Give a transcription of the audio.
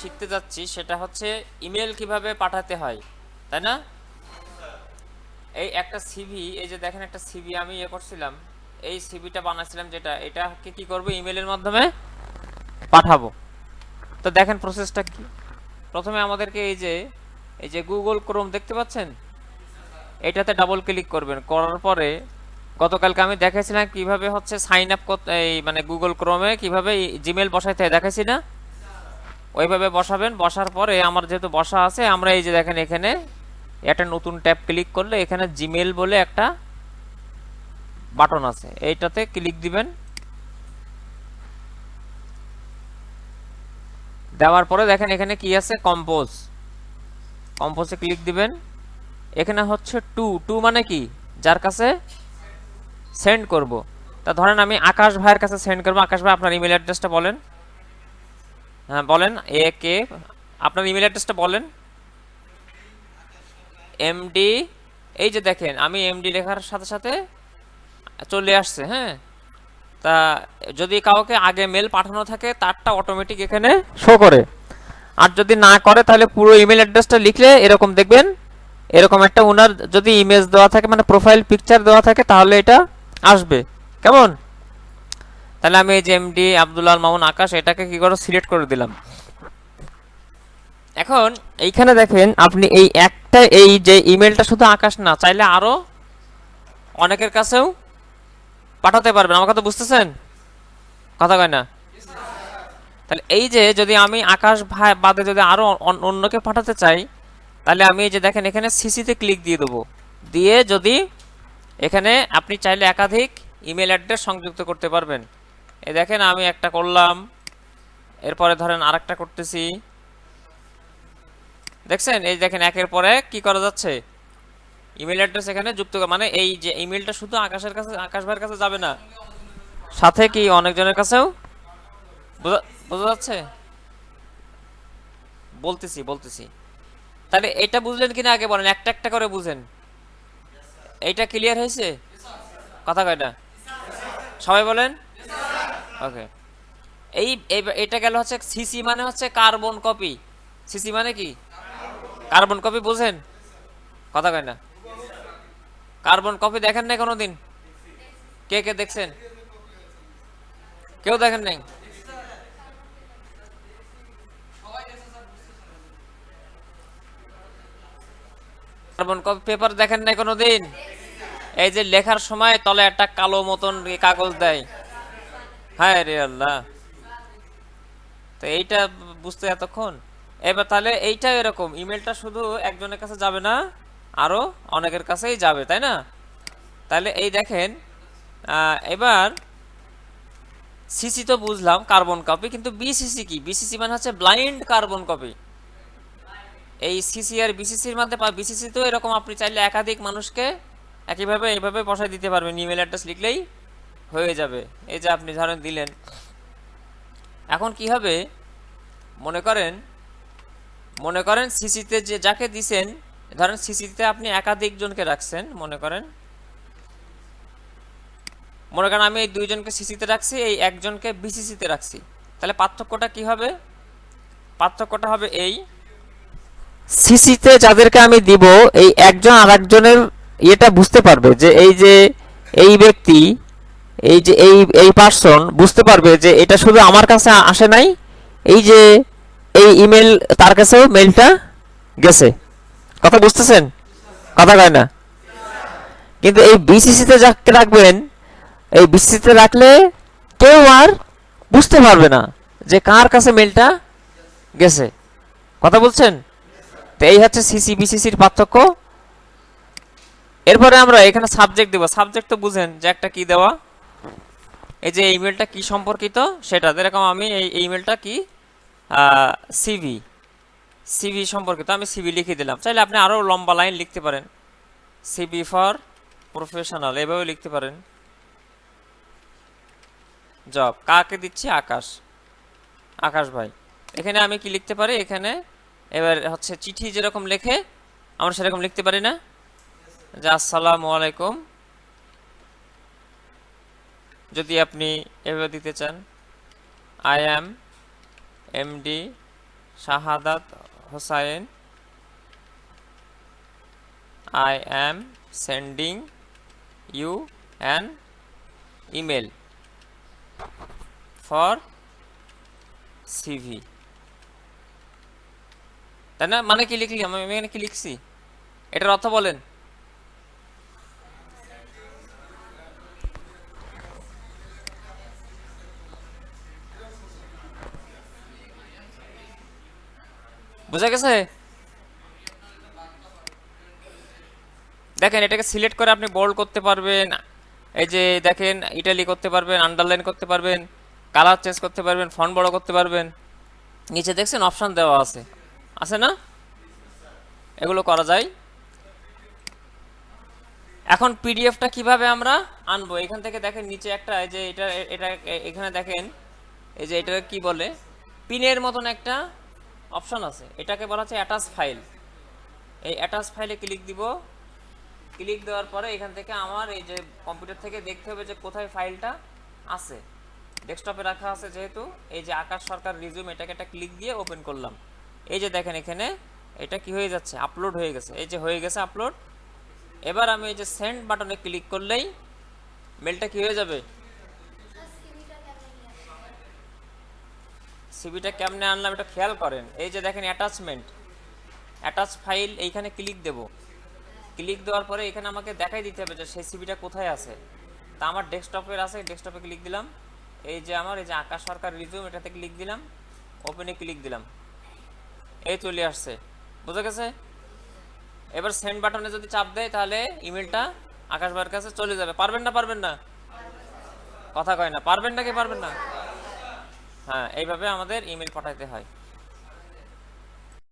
শিখতে যাচ্ছি সেটা হচ্ছে ইমেল কীভাবে পাঠাতে হয়, তাই না? এই একটা সিভি এই যে দেখেন একটা সিভি আমি ইয়ে করছিলাম, এই সিভিটা বানাচ্ছিলাম যেটা, এটাকে কি করব ইমেলের মাধ্যমে? পাঠাবো। তো দেখেন প্রসেসটা কি? প্রথমে আমাদেরকে এই যে এই যে গুগল ক্রোম দেখতে পাচ্ছেন? এটাতে ডাবল ক্লিক করবেন, করার পরে গতকালকে আমি দেখেছিলাম কীভাবে হচ্ছে সাইন আপ এই মানে গুগল ক্রোমে কীভাবে জিমেল বসাইতে হয়, দেখাইছি না? ওইভাবে বসাবেন, বসার পরে আমার যেহেতু বসা আছে, আমরা এই যে দেখেন এখানে একটা নতুন ট্যাব ক্লিক করলে এখানে জিমেল বলে একটা বাটন আছে। এইটাতে ক্লিক দিবেন। দেওয়ার পরে দেখেন এখানে কি আছে? কম্পোজ কম্পোজে ক্লিক দিবেন। এখানে হচ্ছে টু। টু মানে কি? যার কাছে সেন্ড করব। তা ধরেন আমি আকাশ ভাইয়ের কাছে সেন্ড করব। আকাশ ভাই, আপনার ইমেল অ্যাড্রেসটা বলেন। হ্যাঁ বলেন, এ, কে? আপনার ইমেল অ্যাড্রেসটা বলেন। এমডি এই যে দেখেন, আমি এমডি লেখার সাথে সাথে চলে আসছে হ্যাঁ? তা যদি কাউকে আগে মেল পাঠানো থাকে, তারটা অটোমেটিক এখানে শো করে। আর যদি না করে, তাহলে পুরো ইমেল অ্যাড্রেসটা লিখলে এরকম দেখবেন, এরকম একটা ওনার যদি ইমেজ দেওয়া থাকে মানে প্রোফাইল পিকচার দেওয়া থাকে, তাহলে এটা আসবে। কেমন? তাহলে আমি এই যে এমডি আব্দুল্লাহ মামুন আকাশ, এটাকে কি করে? সিলেক্ট করে দিলাম। এখন এইখানে দেখেন, আপনি এই একটা, এই যে ইমেলটা শুধু আকাশ না, চাইলে আরও অনেকের কাছেও পাঠাতে পারবেন। আমার কথা বুঝতেছেন? কথা কয় না? তাহলে এই যে যদি আমি আকাশ ভাই, বাদে যদি আরও অন- অন্যকে পাঠাতে চাই, তাহলে আমি এই যে দেখেন, এখানে সিসিতে ক্লিক দিয়ে দেবো। দিয়ে যদি এখানে আপনি চাইলে একাধিক ইমেল অ্যাড্রেস সংযুক্ত করতে পারবেন। এই দেখেন, আমি একটা করলাম, এরপরে ধরেন আরেকটা করতেছি। দেখছেন? এই দেখেন, একের পরে কি করা যাচ্ছে? ইমেল অ্যাড্রেস এখানে যুক্ত মানে এই যে ইমেলটা শুধু আকাশের কাছে আকাশ ভাইয়ের কাছে যাবে না। সাথে কি অনেকজনের কাছেও? বোঝা যাচ্ছে? বলতেছি বলতেছি। তাহলে এটা বুঝলেন কিনা আগে বলেন, একটা একটা করে বুঝেন। এইটা ক্লিয়ার হয়েছে? কথা কয়টা সবাই বলেন। ওকে এই, এটা গেল হচ্ছে সিসি মানে হচ্ছে কার্বন কপি। সিসি মানে কি? কার্বন কপি বুঝেন? কথা কয় না। কার্বন কপি দেখেন নাই কোনোদিন? কে কে দেখছেন? কেউ দেখেন নাই? কার্বন কপি পেপার দেখেন নাই কোনোদিন? এই যে লেখার সময় তলে একটা কালো মতন কাগজ দেয়। হায় রে আল্লাহ। তো এইটা বুঝতে এতক্ষণ? এবার তাহলে এইটা এরকম। ইমেলটা শুধু একজনের কাছে যাবে না, আরও অনেকের কাছেই যাবে, তাই না? তাহলে এই দেখেন এবার সিসি তো বুঝলাম কার্বন কপি কিন্তু বিসিসি কি? বিসিসি মানে হচ্ছে ব্লাইন্ড কার্বন কপি এই সিসি আর বিসিসির মধ্যে বিসিসি তো এরকম আপনি চাইলে একাধিক মানুষকে একইভাবে এইভাবে বসাই দিতে পারবেন। ইমেল অ্যাড্রেস লিখলেই হয়ে যাবে। এই যে আপনি ধরেন দিলেন। এখন কি হবে? মনে করেন মনে করেন সিসিতে যে যাকে দিছেন, ধরেন সিসিতে আপনি একাধিক জনকে রাখছেন, মনে করেন। মনে করেন আমি এই দুইজনকে সিসিতে রাখছি, এই একজনকে বিসিসিতে রাখছি। তাহলে পার্থক্যটা কি হবে? পার্থক্যটা হবে এই, সিসিতে যাদেরকে আমি দিব, এই একজন আর একজনের ইয়েটা বুঝতে পারবে যে এই যে এই ব্যক্তি এই যে, এই এই পার্সন বুঝতে পারবে যে এটা শুধু আমার কাছে আসে নাই, এই যে, এই ইমেল তার কাছেও মেলটা গেছে। কথা বুঝতেছেন? কথা কয় না? কিন্তু এই বিসিসিতে যাকে রাখবেন, এই বিসিসিতে রাখলে কেউ আর বুঝতে পারবে না যে কার কাছে মেলটা গেছে। কথা বলছেন? তো এই হচ্ছে সিসি বিসিসির পার্থক্য। এরপরে আমরা এখানে সাবজেক্ট দেব। সাবজেক্ট তো বুঝেন যে একটা কি দেওয়া। এই যে ইমেলটা কি সম্পর্কিত? সেটা, যেরকম আমি এই ইমেলটা কি? সিভি সিভি সম্পর্কিত, আমি সিভি লিখে দিলাম। চাইলে আপনি আরও লম্বা লাইন লিখতে পারেন। সিভি ফর প্রফেশনাল এভাবে লিখতে পারেন। জব কাকে দিচ্ছি? আকাশ। আকাশ ভাই, এখানে আমি কি লিখতে পারি? এখানে, এবার হচ্ছে চিঠি যেরকম লেখে, আমরা সেরকম লিখতে পারি না? যে আসসালামু আলাইকুম। যদি আপনি এভাবে দিতে চান I am MD Shahadat Hossain. I am sending you an email for CV তাই না? মানে কি লিখলি? আমি এখানে কি লিখছি? এটার অর্থ বলেন। বুঝা গেছে? দেখেন, এটাকে সিলেক্ট করে আপনি বোল্ড করতে পারবেন। এই যে দেখেন ইটালি করতে পারবেন আন্ডারলাইন করতে পারবেন কালার চেঞ্জ করতে পারবেন ফন্ট বড় করতে পারবেন। নিচে দেখছেন অপশন দেওয়া আছে। আছে না? এগুলো করা যায়। এখন পিডিএফটা কীভাবে আমরা আনব? এখান থেকে দেখেন, নিচে একটা যে এটা এটা এখানে দেখেন, এই যে এটা কি বলে? পিনের মতন একটা অপশন আছে। এটাকে বলা হচ্ছে অ্যাটাচ ফাইল। এই অ্যাটাচ ফাইলে ক্লিক দিব। ক্লিক দেওয়ার পরে এখান থেকে আমার এই যে কম্পিউটার থেকে দেখতে হবে যে কোথায় ফাইলটা আছে। ডেস্কটপে রাখা আছে যেহেতু। এই যে আকাশ সরকার রিজিউম এটাকে একটা ক্লিক দিয়ে ওপেন করলাম। এই যে দেখেন এখানে, এটা কি হয়ে যাচ্ছে? আপলোড হয়ে গেছে। এই যে হয়ে গেছে আপলোড এবার আমি এই যে সেন্ড বাটনে ক্লিক করলেই মেলটা কি হয়ে যাবে? সিবিটা কেমনে আনলাম এটা খেয়াল করেন। এই যে দেখেন অ্যাটাচমেন্ট অ্যাটাচ ফাইল এইখানে ক্লিক দেব। ক্লিক দেওয়ার পরে এখানে আমাকে দেখাই দিতে হবে যে সেই সিবিটা কোথায় আছে। তা আমার ডেস্কটপের আছে ডেস্কটপে ক্লিক দিলাম। এই যে আমার, এই যে আকাশ সরকার রিজিউম এটাতে ক্লিক দিলাম। ওপেনে ক্লিক দিলাম। এই চলে আসছে। বুঝা গেছে? এবার সেন্ড বাটনে যদি চাপ দেয়, তাহলে ইমেলটা আকাশ ভাইয়ের কাছে চলে যাবে। পারবেন না পারবেন না। কথা কয় না। পারবেন না কি পারবেন না? হ্যাঁ এইভাবে আমাদের ইমেল পাঠাতে হয়।